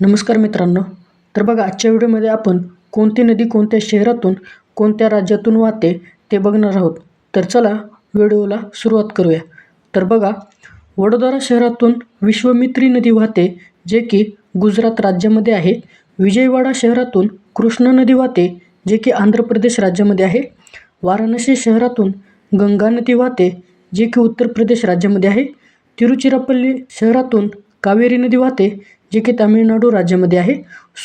नमस्कार मित्रांनो. तर बघा आजच्या व्हिडिओमध्ये आपण कोणती नदी कोणत्या शहरातून कोणत्या राज्यातून वाहते ते बघणार आहोत. तर चला व्हिडिओला सुरुवात करूया. तर बघा वडोदरा शहरातून विश्वमित्री नदी वाहते जे की गुजरात राज्यामध्ये आहे. विजयवाडा शहरातून कृष्णा नदी वाहते जे की आंध्र प्रदेश राज्यामध्ये आहे. वाराणसी शहरातून गंगा नदी वाहते जे की उत्तर प्रदेश राज्यामध्ये आहे. तिरुचिरापल्ली शहरातून कावेरी नदी वाहते जे की तामिळनाडू राज्यामध्ये आहे.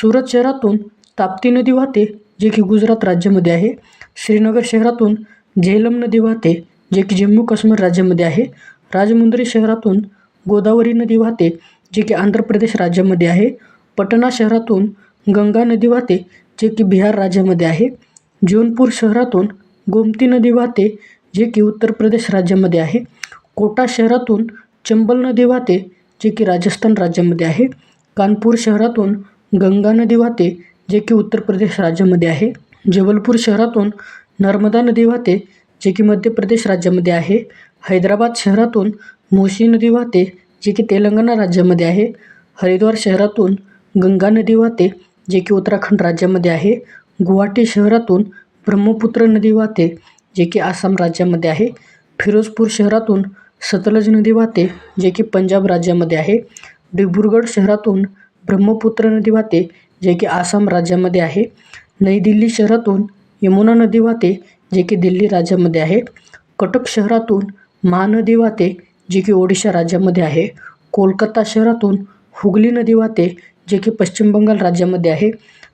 सुरत शहरातून ताप्ती नदी वाहते जे की गुजरात राज्यामध्ये आहे. श्रीनगर शहरातून झेलम नदी वाहते जे की जम्मू काश्मीर राज्यामध्ये आहे. राजमुंद्री शहरातून गोदावरी नदी वाहते जे की आंध्र प्रदेश राज्यामध्ये आहे. पटना शहरातून गंगा नदी वाहते जे की बिहार राज्यामध्ये आहे. जौनपूर शहरातून गोमती नदी वाहते जे की उत्तर प्रदेश राज्यामध्ये आहे. कोटा शहरातून चंबल नदी वाहते जे की राजस्थान राज्यामध्ये आहे. कानपूर शहरातून गंगा नदी वाहते जे की उत्तर प्रदेश राज्यामध्ये आहे. जबलपूर शहरातून नर्मदा नदी वाहते जे की मध्य प्रदेश राज्यामध्ये आहे. हैदराबाद शहरातून मोशी नदी वाहते जे की तेलंगणा राज्यामध्ये आहे. हरिद्वार शहरातून गंगा नदी वाहते जे की उत्तराखंड राज्यामध्ये आहे. गुवाहाटी शहरातून ब्रह्मपुत्र नदी वाहते जे की आसाम राज्यामध्ये आहे. फिरोजपूर शहरातून सतलज नदी वाहते जे की पंजाब राज्यामध्ये आहे. डिब्रुगड शहरातून ब्रह्मपुत्र नदी वाहते जे की आसाम राज्यामध्ये आहे. नई दिल्ली शहरातून यमुना नदी वाहते जे की दिल्ली राज्यामध्ये आहे. कटक शहरातून महानदी वाहते जे की ओडिशा राज्यामध्ये आहे. कोलकाता शहरातून हुगली नदी वाहते जे की पश्चिम बंगाल राज्यामध्ये आहे.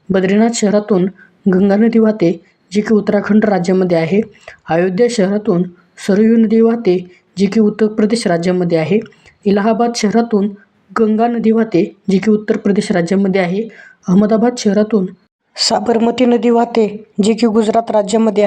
बद्रीनाथ शहरातून गंगा नदी वाहते जे की उत्तराखंड राज्यामध्ये आहे. अयोध्या शहरातून सरयू नदी वाहते जे की उत्तर प्रदेश राज्यामध्ये आहे. इलाहाबाद शहरातून गंगा नदी वाहते जे की उत्तर प्रदेश राज्यामध्ये आहे. अहमदाबाद शहरातून साबरमती नदी वाहते जे की गुजरात राज्यामध्ये